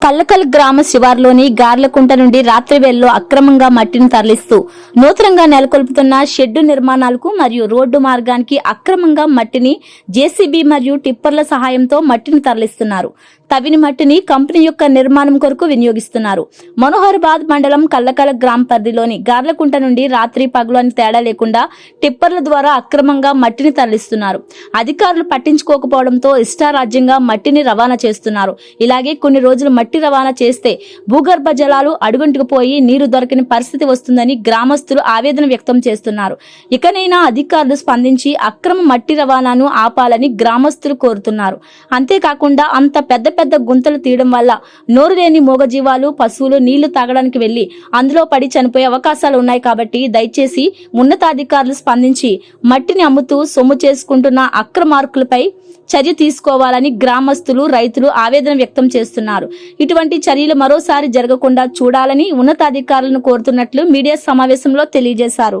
కల్లకల్ గ్రామ శివార్లోని గార్లకుంట నుండి రాత్రి వేళలో అక్రమంగా మట్టిని తరలిస్తూ నూతనంగా నెలకొల్పుతున్న షెడ్డు నిర్మాణాలకు మరియు రోడ్డు మార్గానికి అక్రమంగా మట్టిని జేసీబీ మరియు టిప్పర్ల సహాయంతో మట్టిని తరలిస్తున్నారు. తవిని మట్టిని కంపెనీ యొక్క నిర్మాణం కొరకు వినియోగిస్తున్నారు. మనోహర్బాద్ మండలం కల్లకల గ్రామ పరిధిలోని గార్లకుంట నుండి రాత్రి పగలు అని తేడా లేకుండా టిప్పర్ల ద్వారా అక్రమంగా మట్టిని తరలిస్తున్నారు. అధికారులు పట్టించుకోకపోవడంతో ఇష్టారాజ్యంగా మట్టిని రవాణా చేస్తున్నారు. ఇలాగే కొన్ని రోజులు మట్టి రవాణా చేస్తే భూగర్భ జలాలు అడుగుంటుకుపోయి నీరు దొరకని పరిస్థితి వస్తుందని గ్రామస్తులు ఆవేదన వ్యక్తం చేస్తున్నారు. ఇకనైనా అధికారులు స్పందించి అక్రమ మట్టి రవాణాను ఆపాలని గ్రామస్తులు కోరుతున్నారు. అంతేకాకుండా అంత పెద్ద పెద్ద గుంతలు తీయడం వల్ల నోరు లేని మూగజీవాలు పశువులు నీళ్ళు తాగడానికి వెళ్ళి అందులో పడి చనిపోయే అవకాశాలు ఉన్నాయి కాబట్టి దయచేసి ఉన్నతాధికారులు స్పందించి మట్టిని అమ్ముతూ సొమ్ము చేసుకుంటున్న అక్రమార్కులపై చర్య తీసుకోవాలని గ్రామస్తులు రైతులు ఆవేదన వ్యక్తం చేస్తున్నారు. ఇటువంటి చర్యలు మరోసారి జరగకుండా చూడాలని ఉన్నతాధికారులను కోరుతున్నట్లు మీడియా సమావేశంలో తెలియజేశారు.